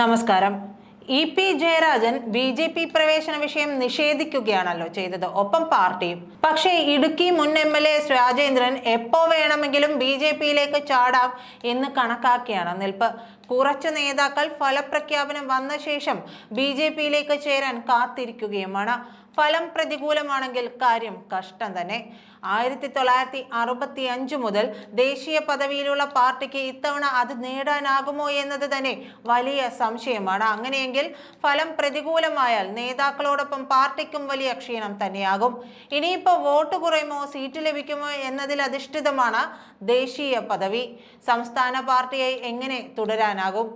നമസ്കാരം. E P Jayarajan B J P പ്രവേശന വിഷയം നിഷേധിക്കുകയാണല്ലോ ചെയ്തത്. ഒപ്പം പാർട്ടിയും. പക്ഷേ ഇടുക്കി മുൻ എം എൽ എ രാജേന്ദ്രൻ എപ്പോ വേണമെങ്കിലും ബി ജെ പിയിലേക്ക് ചാടാം എന്ന് കണക്കാക്കിയാണ് നിൽപ്പ്. കുറച്ച് നേതാക്കൾ ഫലപ്രഖ്യാപനം വന്ന ശേഷം ബി ജെ പിയിലേക്ക് ചേരാൻ കാത്തിരിക്കുകയുമാണ്. ഫലം പ്രതികൂലമാണെങ്കിൽ കാര്യം കഷ്ടം തന്നെ. ആയിരത്തി തൊള്ളായിരത്തി അറുപത്തി അഞ്ച് മുതൽ ദേശീയ പദവിയിലുള്ള പാർട്ടിക്ക് ഇത്തവണ അത് നേടാനാകുമോ എന്നത് തന്നെ വലിയ സംശയമാണ്. അങ്ങനെയെങ്കിൽ ഫലം പ്രതികൂലമായാൽ നേതാക്കളോടൊപ്പം പാർട്ടിക്കും വലിയ ക്ഷീണം തന്നെയാകും. ഇനിയിപ്പോൾ വോട്ട് കുറയുമോ സീറ്റ് ലഭിക്കുമോ എന്നതിൽ അധിഷ്ഠിതമാണ് ദേശീയ പദവി. സംസ്ഥാന പാർട്ടിയായി എങ്ങനെ തുടരാനാകും? നേടാനാകും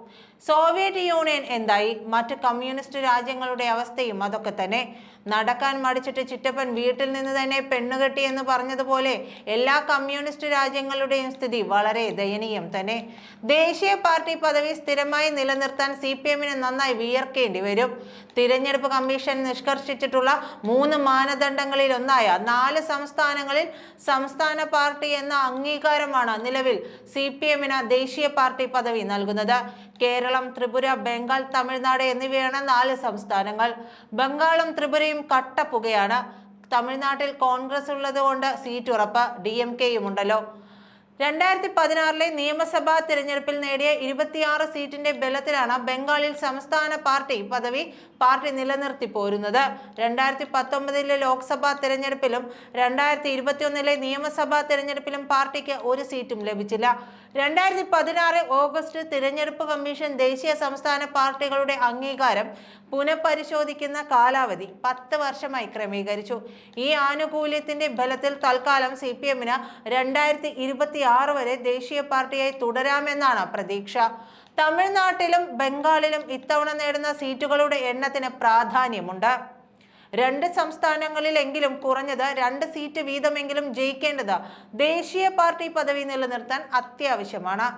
സോവിയറ്റ് യൂണിയൻ എന്തായി? മറ്റ് കമ്മ്യൂണിസ്റ്റ് രാജ്യങ്ങളുടെ അവസ്ഥയും അതൊക്കെ തന്നെ. നടക്കാൻ മടിച്ചിട്ട് ചിറ്റപ്പൻ വീട്ടിൽ നിന്ന് തന്നെ പെണ്ണുകെട്ടി എന്ന് പറഞ്ഞതുപോലെ എല്ലാ കമ്മ്യൂണിസ്റ്റ് രാജ്യങ്ങളുടെയും സ്ഥിതി വളരെ ദയനീയം തന്നെ. ദേശീയ പാർട്ടി പദവി സ്ഥിരമായി നിലനിർത്താൻ സി പി എമ്മിന് നന്നായി വിയർക്കേണ്ടി വരും. തിരഞ്ഞെടുപ്പ് കമ്മീഷൻ നിഷ്കർഷിച്ചിട്ടുള്ള മൂന്ന് മാനദണ്ഡങ്ങളിൽ ഒന്നായ നാല് സംസ്ഥാനങ്ങളിൽ സംസ്ഥാന പാർട്ടി എന്ന അംഗീകാരമാണ് നിലവിൽ സി പി എമ്മിന് ദേശീയ പാർട്ടി പദവി നൽകുന്നത്. കേരളം ത്രിപുര ബംഗാൾ തമിഴ്നാട് എന്നിവയാണ് നാല് സംസ്ഥാനങ്ങൾ. ബംഗാളും ത്രിപുരയും കട്ടപ്പുകയാണ്. തമിഴ്നാട്ടിൽ കോൺഗ്രസ് ഉള്ളതുകൊണ്ട് സീറ്റ് ഉറപ്പ് ഡി എം കെയും ഉണ്ടല്ലോ രണ്ടായിരത്തി പതിനാറിലെ നിയമസഭാ തിരഞ്ഞെടുപ്പിൽ നേടിയ ഇരുപത്തിയാറ് സീറ്റിന്റെ ബലത്തിലാണ് ബംഗാളിൽ സംസ്ഥാന പാർട്ടി പദവി പാർട്ടി നിലനിർത്തി പോരുന്നത്. രണ്ടായിരത്തി പത്തൊമ്പതിലെ ലോക്സഭാ തിരഞ്ഞെടുപ്പിലും രണ്ടായിരത്തി ഇരുപത്തിയൊന്നിലെ നിയമസഭാ തിരഞ്ഞെടുപ്പിലും പാർട്ടിക്ക് ഒരു സീറ്റും ലഭിച്ചില്ല. രണ്ടായിരത്തി പതിനാറ് ഓഗസ്റ്റ് തിരഞ്ഞെടുപ്പ് കമ്മീഷൻ ദേശീയ സംസ്ഥാന പാർട്ടികളുടെ അംഗീകാരം പുനഃപരിശോധിക്കുന്ന കാലാവധി പത്ത് വർഷമായി ക്രമീകരിച്ചു. ഈ ആനുകൂല്യത്തിന്റെ ബലത്തിൽ തൽക്കാലം സി പി എമ്മിന് രണ്ടായിരത്തി ഇരുപത്തി ആറ് വരെ ദേശീയ പാർട്ടിയായി തുടരാമെന്നാണ് പ്രതീക്ഷ. തമിഴ്നാട്ടിലും ബംഗാളിലും ഇത്തവണ നേടുന്ന സീറ്റുകളുടെ എണ്ണത്തിന് പ്രാധാന്യമുണ്ട്. രണ്ട് സംസ്ഥാനങ്ങളിലെങ്കിലും കുറഞ്ഞത് രണ്ട് സീറ്റ് വീതമെങ്കിലും ജയിക്കേണ്ടത് ദേശീയ പാർട്ടി പദവി നിലനിർത്താൻ അത്യാവശ്യമാണ്.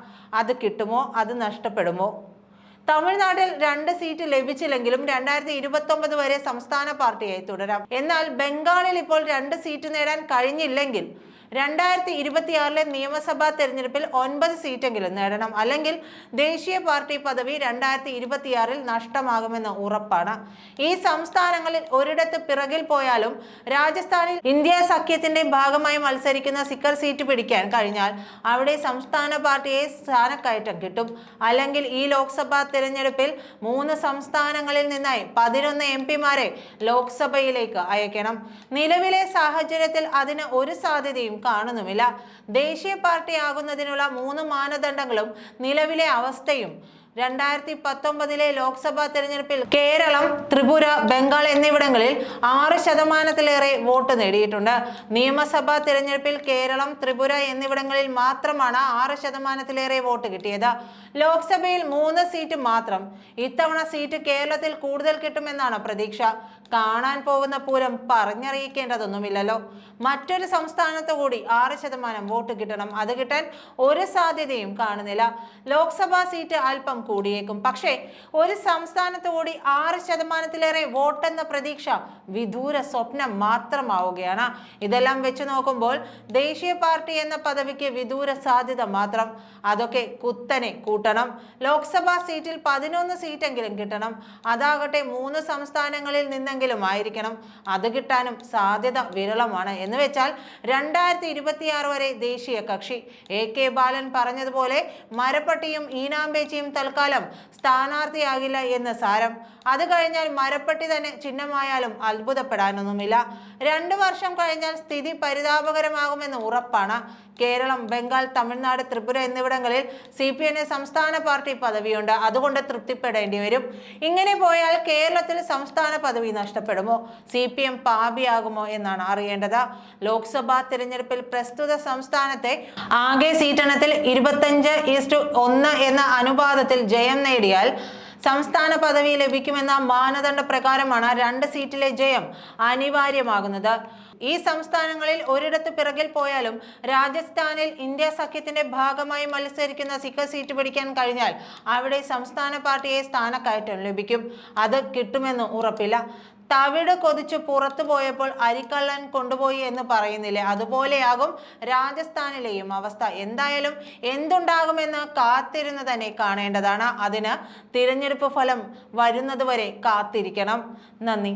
അത് കിട്ടുമോ? അത് നഷ്ടപ്പെടുമോ? തമിഴ്നാട്ടിൽ രണ്ട് സീറ്റ് ലഭിച്ചില്ലെങ്കിലും രണ്ടായിരത്തി ഇരുപത്തി വരെ സംസ്ഥാന പാർട്ടിയായി തുടരാം. എന്നാൽ ബംഗാളിൽ ഇപ്പോൾ രണ്ട് സീറ്റ് നേടാൻ കഴിഞ്ഞില്ലെങ്കിൽ രണ്ടായിരത്തി ഇരുപത്തിയാറിലെ നിയമസഭാ തെരഞ്ഞെടുപ്പിൽ ഒൻപത് സീറ്റെങ്കിലും നേടണം. അല്ലെങ്കിൽ ദേശീയ പാർട്ടി പദവി രണ്ടായിരത്തി ഇരുപത്തിയാറിൽ നഷ്ടമാകുമെന്ന് ഉറപ്പാണ്. ഈ സംസ്ഥാനങ്ങളിൽ ഒരിടത്ത് പിറകിൽ പോയാലും രാജസ്ഥാനിൽ ഇന്ത്യ സഖ്യത്തിന്റെ ഭാഗമായി മത്സരിക്കുന്ന സിക്കർ സീറ്റ് പിടിക്കാൻ കഴിഞ്ഞാൽ അവിടെ സംസ്ഥാന പാർട്ടിയെ സ്ഥാനക്കയറ്റം കിട്ടും. അല്ലെങ്കിൽ ഈ ലോക്സഭാ തിരഞ്ഞെടുപ്പിൽ മൂന്ന് സംസ്ഥാനങ്ങളിൽ നിന്നായി പതിനൊന്ന് എം പിമാരെ ലോക്സഭയിലേക്ക് അയക്കണം. നിലവിലെ സാഹചര്യത്തിൽ അതിന് ഒരു സാധ്യതയും കാണുന്നുമില്ല. ദേശീയ പാർട്ടി ആകുന്നതിനുള്ള മൂന്ന് മാനദണ്ഡങ്ങളും നിലവിലെ അവസ്ഥയും രണ്ടായിരത്തി പത്തൊമ്പതിലെ ലോക്സഭാ തെരഞ്ഞെടുപ്പിൽ കേരളം ത്രിപുര ബംഗാൾ എന്നിവിടങ്ങളിൽ ആറ് ശതമാനത്തിലേറെ വോട്ട് നേടിയിട്ടുണ്ട്. നിയമസഭാ തെരഞ്ഞെടുപ്പിൽ കേരളം ത്രിപുര എന്നിവിടങ്ങളിൽ മാത്രമാണ് ആറ് ശതമാനത്തിലേറെ വോട്ട് കിട്ടിയത്. ലോക്സഭയിൽ മൂന്ന് സീറ്റ് മാത്രം. ഇത്തവണ സീറ്റ് കേരളത്തിൽ കൂടുതൽ കിട്ടുമെന്നാണ് പ്രതീക്ഷ. കാണാൻ പോകുന്ന പൂരം പറഞ്ഞറിയിക്കേണ്ടതൊന്നുമില്ലല്ലോ. മറ്റൊരു സംസ്ഥാനത്ത് കൂടി ആറ് ശതമാനം വോട്ട് കിട്ടണം. അത് കിട്ടാൻ ഒരു സാധ്യതയും കാണുന്നില്ല. ലോക്സഭാ സീറ്റ് അല്പം കൂടിയേക്കും. പക്ഷേ ഒരു സംസ്ഥാനത്ത് ആറ് ശതമാനത്തിലേറെ വോട്ടെന്ന പ്രതീക്ഷ വിദൂര സ്വപ്നം മാത്രമാവുകയാണ്. ഇതെല്ലാം വെച്ച് നോക്കുമ്പോൾ ദേശീയ പാർട്ടി എന്ന പദവിക്ക് വിദൂര സാധ്യത മാത്രം. അതൊക്കെ കുത്തനെ കൂട്ടണം. ലോക്സഭാ സീറ്റിൽ പതിനൊന്ന് സീറ്റെങ്കിലും കിട്ടണം. അതാകട്ടെ മൂന്ന് സംസ്ഥാനങ്ങളിൽ നിന്നെങ്കിലും ആയിരിക്കണം. അത് കിട്ടാനും സാധ്യത വിരളമാണ്. എന്ന് വെച്ചാൽ രണ്ടായിരത്തി ഇരുപത്തിയാറ് വരെ ദേശീയ കക്ഷി. എ കെ ബാലൻ പറഞ്ഞതുപോലെ മരപ്പട്ടിയും ഈനാമ്പേച്ചിയും തൽക്കാലം സ്ഥാനാർത്ഥിയാകില്ല എന്ന് സാരം. അത് കഴിഞ്ഞാൽ മരപ്പെട്ടി തന്നെ ചിഹ്നമായാലും അത്ഭുതപ്പെടാനൊന്നുമില്ല. രണ്ടു വർഷം കഴിഞ്ഞാൽ സ്ഥിതി പരിതാപകരമാകുമെന്ന് ഉറപ്പാണ്. കേരളം ബംഗാൾ തമിഴ്നാട് ത്രിപുര എന്നിവിടങ്ങളിൽ സി പി എമ്മിന് സംസ്ഥാന പാർട്ടി പദവിയുണ്ട്. അതുകൊണ്ട് തൃപ്തിപ്പെടേണ്ടി വരും. ഇങ്ങനെ പോയാൽ കേരളത്തിൽ സംസ്ഥാന പദവി നഷ്ടപ്പെടുമോ? സി പി എം പാപിയാകുമോ എന്നാണ് അറിയേണ്ടത്. ലോക്സഭാ തിരഞ്ഞെടുപ്പിൽ പ്രസ്തുത സംസ്ഥാനത്തെ ആകെ സീറ്റണത്തിൽ ഇരുപത്തഞ്ച് ഈസ്റ്റു ഒന്ന് എന്ന അനുപാതത്തിൽ ജയം നേടിയാൽ സംസ്ഥാന പദവി ലഭിക്കുമെന്ന മാനദണ്ഡ പ്രകാരമാണ് രണ്ട് സീറ്റിലെ ജയം അനിവാര്യമാകുന്നത്. ഈ സംസ്ഥാനങ്ങളിൽ ഒരിടത്ത് പിറകിൽ പോയാലും രാജസ്ഥാനിൽ ഇന്ത്യ സഖ്യത്തിന്റെ ഭാഗമായി മത്സരിക്കുന്ന സിഖ സീറ്റ് പിടിക്കാൻ കഴിഞ്ഞാൽ അവിടെ സംസ്ഥാന പാർട്ടിയെ സ്ഥാനക്കയറ്റം ലഭിക്കും. അത് കിട്ടുമെന്ന് ഉറപ്പില്ല. തവിട് കൊതിച്ച് പുറത്തു പോയപ്പോൾ അരിക്കള്ളൻ കൊണ്ടുപോയി എന്ന് പറയുന്നില്ലേ? അതുപോലെയാകും രാജസ്ഥാനിലെയും അവസ്ഥ. എന്തായാലും എന്തുണ്ടാകുമെന്ന് കാത്തിരുന്ന് തന്നെ കാണേണ്ടതാണ്. അതിന് തിരഞ്ഞെടുപ്പ് ഫലം വരുന്നതുവരെ കാത്തിരിക്കണം. നന്ദി.